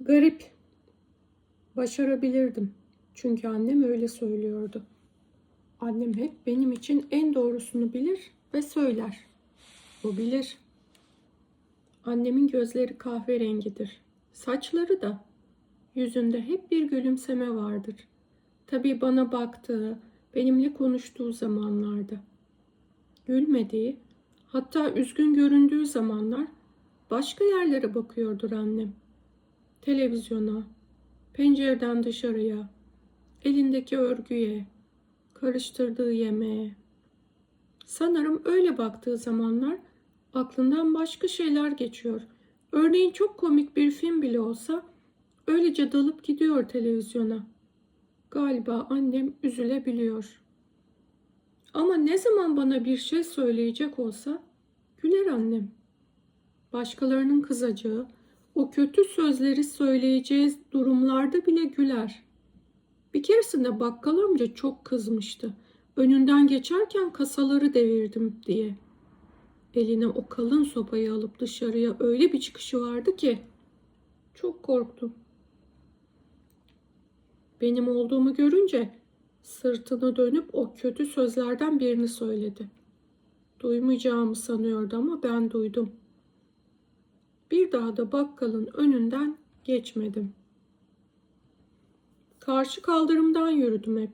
Garip. Başarabilirdim. Çünkü annem öyle söylüyordu. Annem hep benim için en doğrusunu bilir ve söyler. O bilir. Annemin gözleri kahverengidir. Saçları da. Yüzünde hep bir gülümseme vardır. Tabii bana baktığı, benimle konuştuğu zamanlarda. Gülmediği, hatta üzgün göründüğü zamanlar başka yerlere bakıyordur annem. Televizyona, pencereden dışarıya, elindeki örgüye, karıştırdığı yemeğe. Sanırım öyle baktığı zamanlar aklından başka şeyler geçiyor. Örneğin çok komik bir film bile olsa öylece dalıp gidiyor televizyona. Galiba annem üzülebiliyor. Ama ne zaman bana bir şey söyleyecek olsa güler annem. Başkalarının kızacağı, o kötü sözleri söyleyeceği durumlarda bile güler. Bir keresinde bakkal amca çok kızmıştı. Önünden geçerken kasaları devirdim diye. Eline o kalın sopayı alıp dışarıya öyle bir çıkışı vardı ki çok korktum. Benim olduğumu görünce sırtını dönüp o kötü sözlerden birini söyledi. Duymayacağımı sanıyordu ama ben duydum. Bir daha da bakkalın önünden geçmedim. Karşı kaldırımdan yürüdüm hep.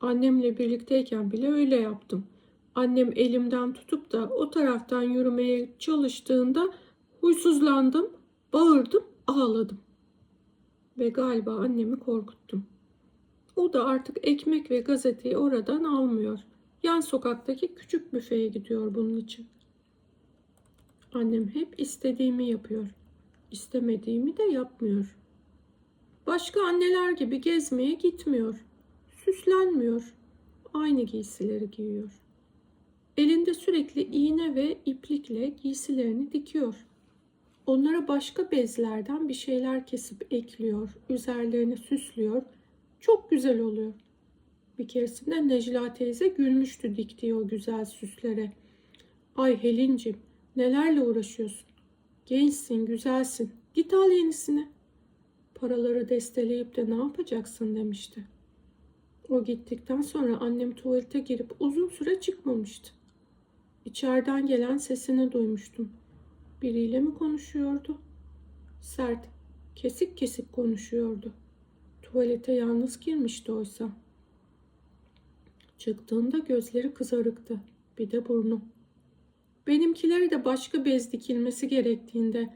Annemle birlikteyken bile öyle yaptım. Annem elimden tutup da o taraftan yürümeye çalıştığında huysuzlandım, bağırdım, ağladım. Ve galiba annemi korkuttum. O da artık ekmek ve gazeteyi oradan almıyor. Yan sokaktaki küçük büfeye gidiyor bunun için. Annem hep istediğimi yapıyor. İstemediğimi de yapmıyor. Başka anneler gibi gezmeye gitmiyor. Süslenmiyor. Aynı giysileri giyiyor. Elinde sürekli iğne ve iplikle giysilerini dikiyor. Onlara başka bezlerden bir şeyler kesip ekliyor, üzerlerini süslüyor. Çok güzel oluyor. Bir keresinde Necla teyze gülmüştü diktiği o güzel süslere. Ay Helincim nelerle uğraşıyorsun? Gençsin, güzelsin. Git al yenisini. Paraları desteleyip de ne yapacaksın demişti. O gittikten sonra annem tuvalete girip uzun süre çıkmamıştı. İçeriden gelen sesini duymuştum. Biriyle mi konuşuyordu? Sert, kesik kesik konuşuyordu. Tuvalete yalnız girmişti oysa. Çıktığında gözleri kızarıktı. Bir de burnu. Benimkileri de başka bez dikilmesi gerektiğinde,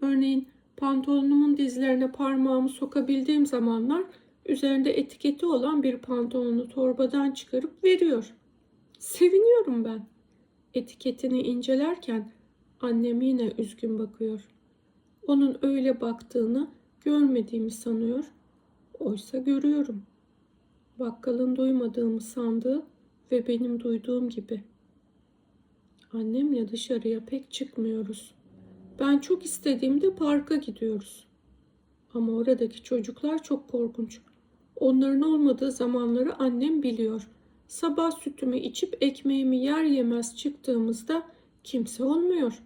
örneğin pantolonumun dizlerine parmağımı sokabildiğim zamanlar üzerinde etiketi olan bir pantolonu torbadan çıkarıp veriyor. Seviniyorum ben. Etiketini incelerken annem yine üzgün bakıyor. Onun öyle baktığını görmediğimi sanıyor. Oysa görüyorum. Bakkalın duymadığımı sandığı ve benim duyduğum gibi. Annemle dışarıya pek çıkmıyoruz. Ben çok istediğimde parka gidiyoruz. Ama oradaki çocuklar çok korkunç. Onların olmadığı zamanları annem biliyor. Sabah sütümü içip ekmeğimi yer yemez çıktığımızda kimse olmuyor.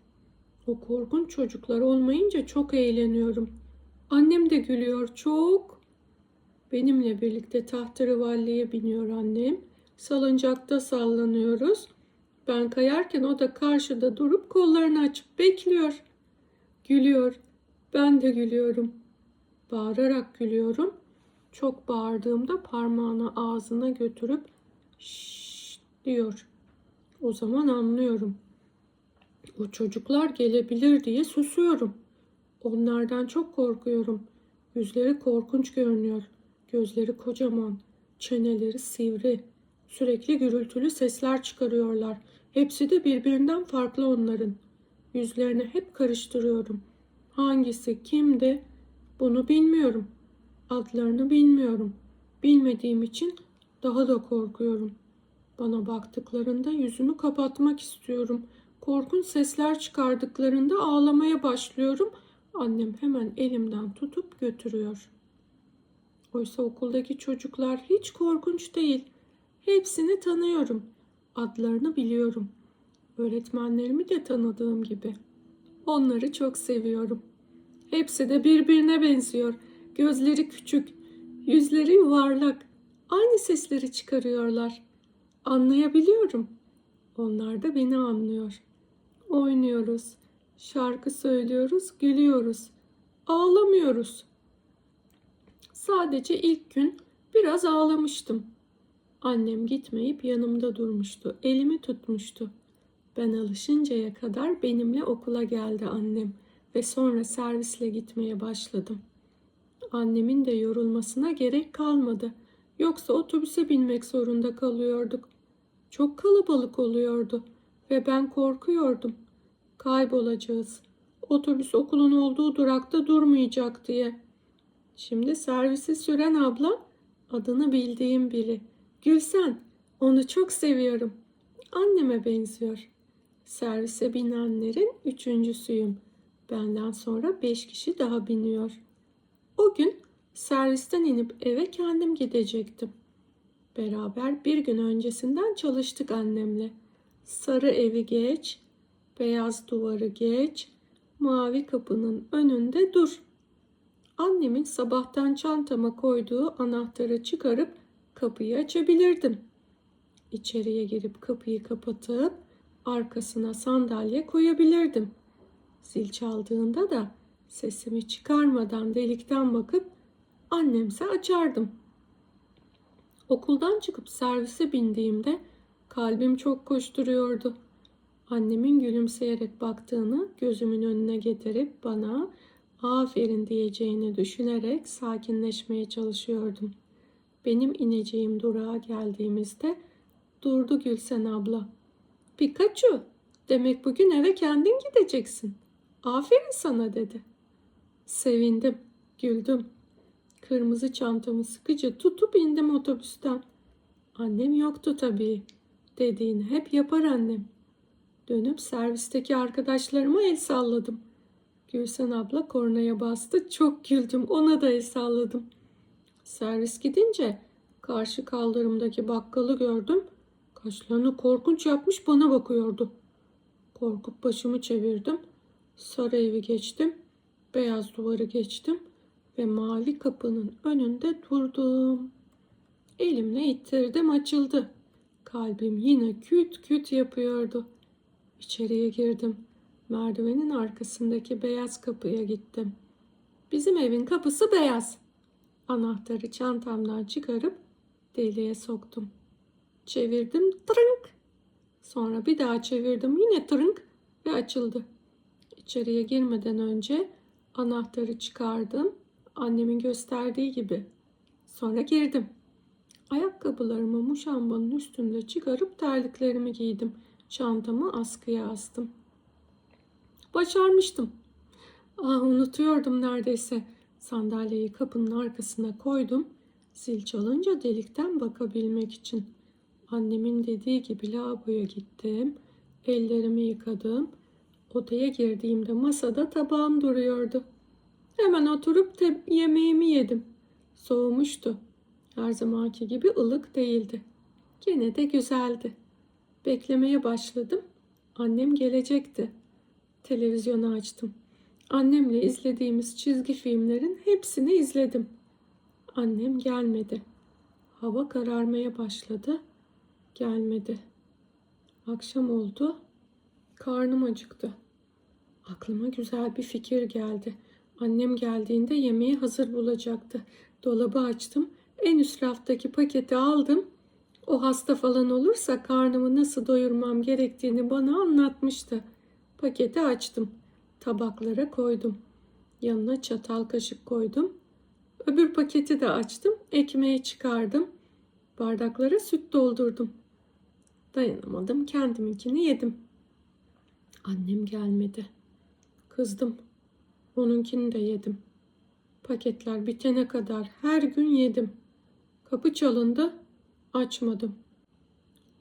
O korkunç çocuklar olmayınca çok eğleniyorum. Annem de gülüyor çok. Benimle birlikte tahterevalliye biniyor annem. Salıncakta sallanıyoruz. Ben kayarken o da karşıda durup kollarını açıp bekliyor. Gülüyor. Ben de gülüyorum. Bağırarak gülüyorum. Çok bağırdığımda parmağını ağzına götürüp şşş diyor. O zaman anlıyorum. O çocuklar gelebilir diye susuyorum. Onlardan çok korkuyorum. Yüzleri korkunç görünüyor. Gözleri kocaman, çeneleri sivri. Sürekli gürültülü sesler çıkarıyorlar. Hepsi de birbirinden farklı onların. Yüzlerini hep karıştırıyorum. Hangisi kimdi bunu bilmiyorum. Adlarını bilmiyorum. Bilmediğim için daha da korkuyorum. Bana baktıklarında yüzümü kapatmak istiyorum. Korkunç sesler çıkardıklarında ağlamaya başlıyorum. Annem hemen elimden tutup götürüyor. Oysa okuldaki çocuklar hiç korkunç değil. Hepsini tanıyorum. Adlarını biliyorum. Öğretmenlerimi de tanıdığım gibi. Onları çok seviyorum. Hepsi de birbirine benziyor. Gözleri küçük, yüzleri yuvarlak. Aynı sesleri çıkarıyorlar. Anlayabiliyorum. Onlar da beni anlıyor. Oynuyoruz, şarkı söylüyoruz, gülüyoruz. Ağlamıyoruz. Sadece ilk gün biraz ağlamıştım. Annem gitmeyip yanımda durmuştu. Elimi tutmuştu. Ben alışıncaya kadar benimle okula geldi annem ve sonra servisle gitmeye başladım. Annemin de yorulmasına gerek kalmadı. Yoksa otobüse binmek zorunda kalıyorduk. Çok kalabalık oluyordu ve ben korkuyordum. Kaybolacağız. Otobüs okulun olduğu durakta durmayacak diye. Şimdi servisi süren abla adını bildiğim biri. Gülsen, onu çok seviyorum. Anneme benziyor. Servise binenlerin üçüncüsüyüm. Benden sonra beş kişi daha biniyor. O gün servisten inip eve kendim gidecektim. Beraber bir gün öncesinden çalıştık annemle. Sarı evi geç, beyaz duvarı geç, mavi kapının önünde dur. Annemin sabahtan çantama koyduğu anahtarı çıkarıp kapıyı açabilirdim. İçeriye girip kapıyı kapatıp arkasına sandalye koyabilirdim. Zil çaldığında da sesimi çıkarmadan delikten bakıp annemse açardım. Okuldan çıkıp servise bindiğimde kalbim çok koşturuyordu. Annemin gülümseyerek baktığını gözümün önüne getirip bana aferin diyeceğini düşünerek sakinleşmeye çalışıyordum. Benim ineceğim durağa geldiğimizde durdu Gülsen abla. Pikachu, demek bugün eve kendin gideceksin. Aferin sana dedi. Sevindim, güldüm. Kırmızı çantamı sıkıca tutup indim otobüsten. Annem yoktu tabii. Dediğini hep yapar annem. Dönüp servisteki arkadaşlarıma el salladım. Gülsen abla kornaya bastı. Çok güldüm. Ona da el salladım. Servis gidince karşı kaldırımdaki bakkalı gördüm. Kaşlarını korkunç yapmış bana bakıyordu. Korkup başımı çevirdim. Sarı evi geçtim. Beyaz duvarı geçtim ve mavi kapının önünde durdum. Elimle ittirdim açıldı. Kalbim yine küt küt yapıyordu. İçeriye girdim. Merdivenin arkasındaki beyaz kapıya gittim. Bizim evin kapısı beyaz. Anahtarı çantamdan çıkarıp deliğe soktum. Çevirdim tırınk. Sonra bir daha çevirdim yine tırınk ve açıldı. İçeriye girmeden önce anahtarı çıkardım. Annemin gösterdiği gibi. Sonra girdim. Ayakkabılarımı muşambanın üstünde çıkarıp terliklerimi giydim. Çantamı askıya astım. Başarmıştım. Ah unutuyordum neredeyse. Sandalyeyi kapının arkasına koydum. Zil çalınca delikten bakabilmek için. Annemin dediği gibi lavaboya gittim. Ellerimi yıkadım. Odaya girdiğimde masada tabağım duruyordu. Hemen oturup yemeğimi yedim. Soğumuştu. Her zamanki gibi ılık değildi. Gene de güzeldi. Beklemeye başladım. Annem gelecekti. Televizyonu açtım. Annemle izlediğimiz çizgi filmlerin hepsini izledim. Annem gelmedi. Hava kararmaya başladı. Gelmedi. Akşam oldu. Karnım acıktı. Aklıma güzel bir fikir geldi. Annem geldiğinde yemeği hazır bulacaktı. Dolabı açtım. En üst raftaki paketi aldım. O hasta falan olursa karnımı nasıl doyurmam gerektiğini bana anlatmıştı. Paketi açtım. Tabaklara koydum. Yanına çatal kaşık koydum. Öbür paketi de açtım. Ekmeği çıkardım. Bardaklara süt doldurdum. Dayanamadım. Kendiminkini yedim. Annem gelmedi. Kızdım. Onunkini de yedim. Paketler bitene kadar her gün yedim. Kapı çalındı. Açmadım.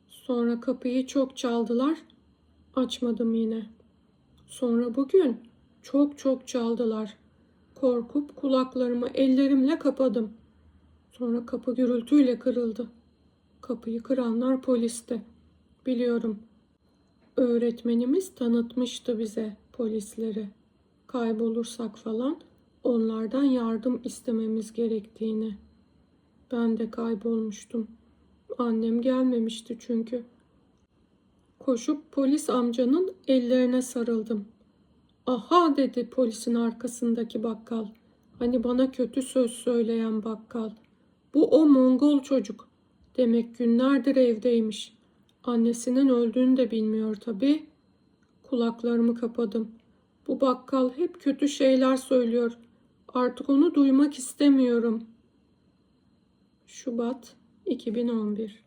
Sonra kapıyı çok çaldılar. Açmadım yine. Sonra bugün çok çok çaldılar. Korkup kulaklarımı ellerimle kapadım. Sonra kapı gürültüyle kırıldı. Kapıyı kıranlar polisti. Biliyorum. Öğretmenimiz tanıtmıştı bize polisleri. Kaybolursak falan onlardan yardım istememiz gerektiğini. Ben de kaybolmuştum. Annem gelmemişti çünkü. Koşup polis amcanın ellerine sarıldım. Aha dedi polisin arkasındaki bakkal. Hani bana kötü söz söyleyen bakkal. Bu o Mongol çocuk. Demek günlerdir evdeymiş. Annesinin öldüğünü de bilmiyor tabii. Kulaklarımı kapadım. Bu bakkal hep kötü şeyler söylüyor. Artık onu duymak istemiyorum. Şubat 2011